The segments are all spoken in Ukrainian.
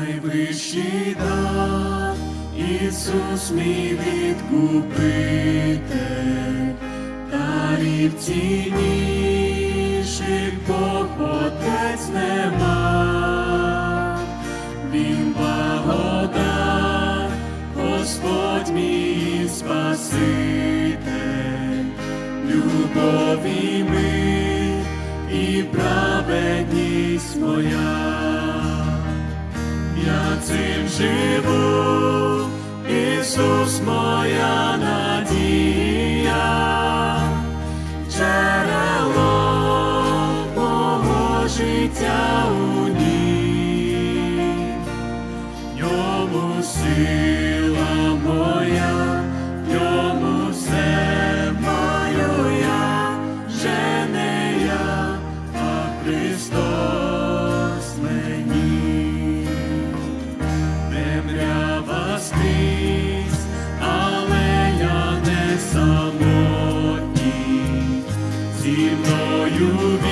найвищий дар, Ісус мій відкупитель, дарів цінніших Бог Отець нема, Він благодар, Господь мій Спаситель, любові мир і праведність моя. Я цим живу, Ісус моя надія, джерело мого життя у ній, ньому сила мною він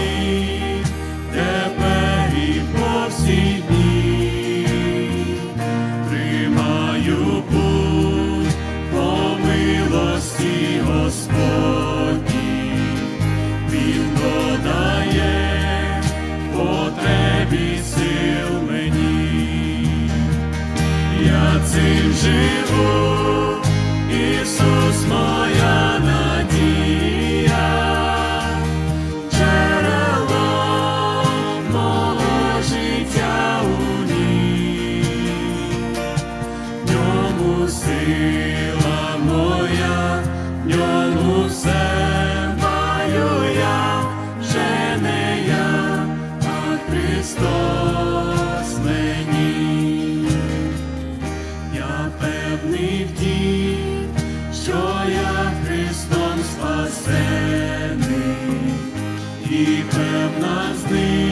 Христос мені. Я певний в тім, що я Христом спасений, і певна з ним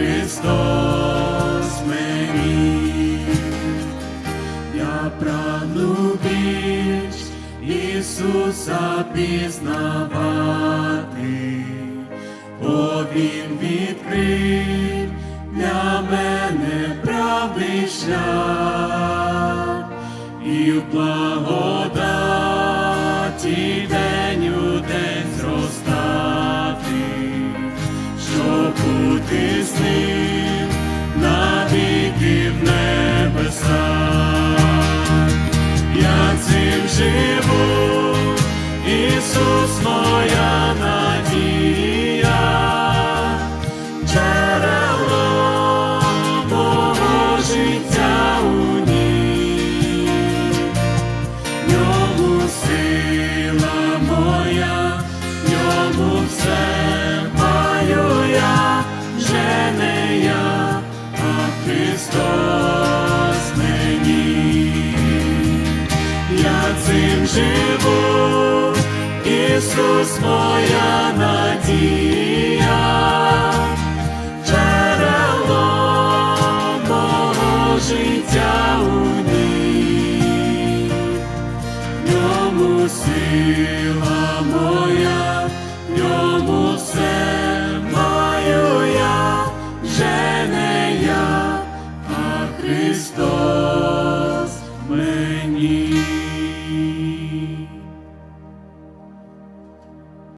Христос мені. Я прагну Ісуса пізнавати, бо Він відкрив для мене правий шлях і в благодаті цим живу, Ісус моя надія, джерело мого життя у ній, в ньому сила моя, в ньому все маю я, вже не я, а Христос живу, Ісус моя надія, джерело мого життя у ній, в ньому сила моя, в ньому все маю я.